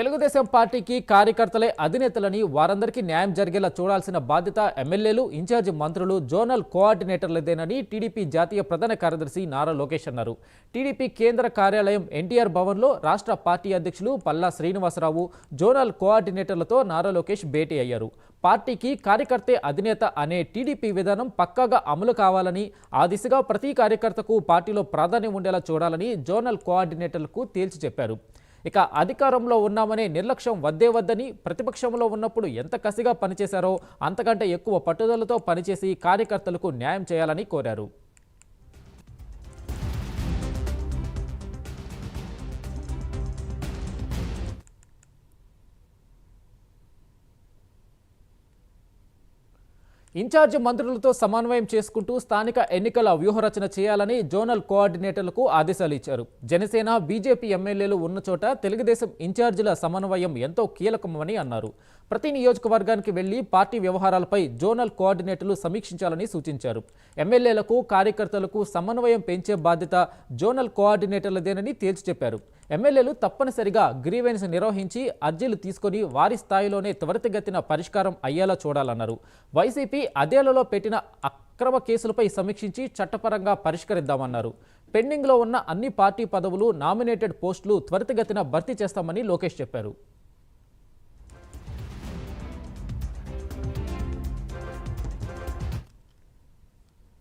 తెలుగుదేశం పార్టీకి కార్యకర్తలే అధినేతలని వారందరికీ న్యాయం జరిగేలా చూడాల్సిన బాధ్యత ఎమ్మెల్యేలు ఇన్ఛార్జి మంత్రులు జోనల్ కోఆర్డినేటర్లదేనని టీడీపీ జాతీయ ప్రధాన కార్యదర్శి నారా లోకేష్ అన్నారు. టీడీపీ కేంద్ర కార్యాలయం ఎన్టీఆర్ భవన్లో రాష్ట్ర పార్టీ అధ్యక్షులు పల్లా శ్రీనివాసరావు జోనల్ కోఆర్డినేటర్లతో నారా లోకేష్ భేటీ అయ్యారు. పార్టీకి కార్యకర్తే అధినేత అనే టీడీపీ విధానం పక్కాగా అమలు కావాలని ఆ దిశగా ప్రతి కార్యకర్తకు పార్టీలో ప్రాధాన్యం ఉండేలా చూడాలని జోనల్ కోఆర్డినేటర్లకు తేల్చి చెప్పారు. ఇక అధికారంలో ఉన్నామనే నిర్లక్ష్యం వద్దే వద్దని ప్రతిపక్షంలో ఉన్నప్పుడు ఎంత కసిగా పనిచేశారో అంతకంటే ఎక్కువ పట్టుదలతో పనిచేసి కార్యకర్తలకు న్యాయం చేయాలని కోరారు. ఇన్ఛార్జ్ మంత్రులతో సమన్వయం చేసుకుంటూ స్థానిక ఎన్నికల వ్యూహరచన చేయాలని జోనల్ కోఆర్డినేటర్లకు ఆదేశాలు ఇచ్చారు. జనసేన బీజేపీ ఎమ్మెల్యేలు ఉన్న చోట తెలుగుదేశం ఇన్ఛార్జీల సమన్వయం ఎంతో కీలకమని అన్నారు. ప్రతి నియోజకవర్గానికి వెళ్ళి పార్టీ వ్యవహారాలపై జోనల్ కోఆర్డినేటర్లు సమీక్షించాలని సూచించారు. ఎమ్మెల్యేలకు కార్యకర్తలకు సమన్వయం పెంచే బాధ్యత జోనల్ కోఆర్డినేటర్లదేనని తేల్చి చెప్పారు. ఎమ్మెల్యేలు తప్పనిసరిగా గ్రీవెన్స్ నిర్వహించి అర్జీలు తీసుకొని వారి స్థాయిలోనే త్వరితగతిన పరిష్కారం అయ్యేలా చూడాలన్నారు. వైసీపీ అదేలలో పెట్టిన అక్రమ కేసులపై సమీక్షించి చట్టపరంగా పరిష్కరిద్దామన్నారు. పెండింగ్లో ఉన్న అన్ని పార్టీ పదవులు నామినేటెడ్ పోస్టులు త్వరితగతిన భర్తీ చేస్తామని లోకేష్ చెప్పారు.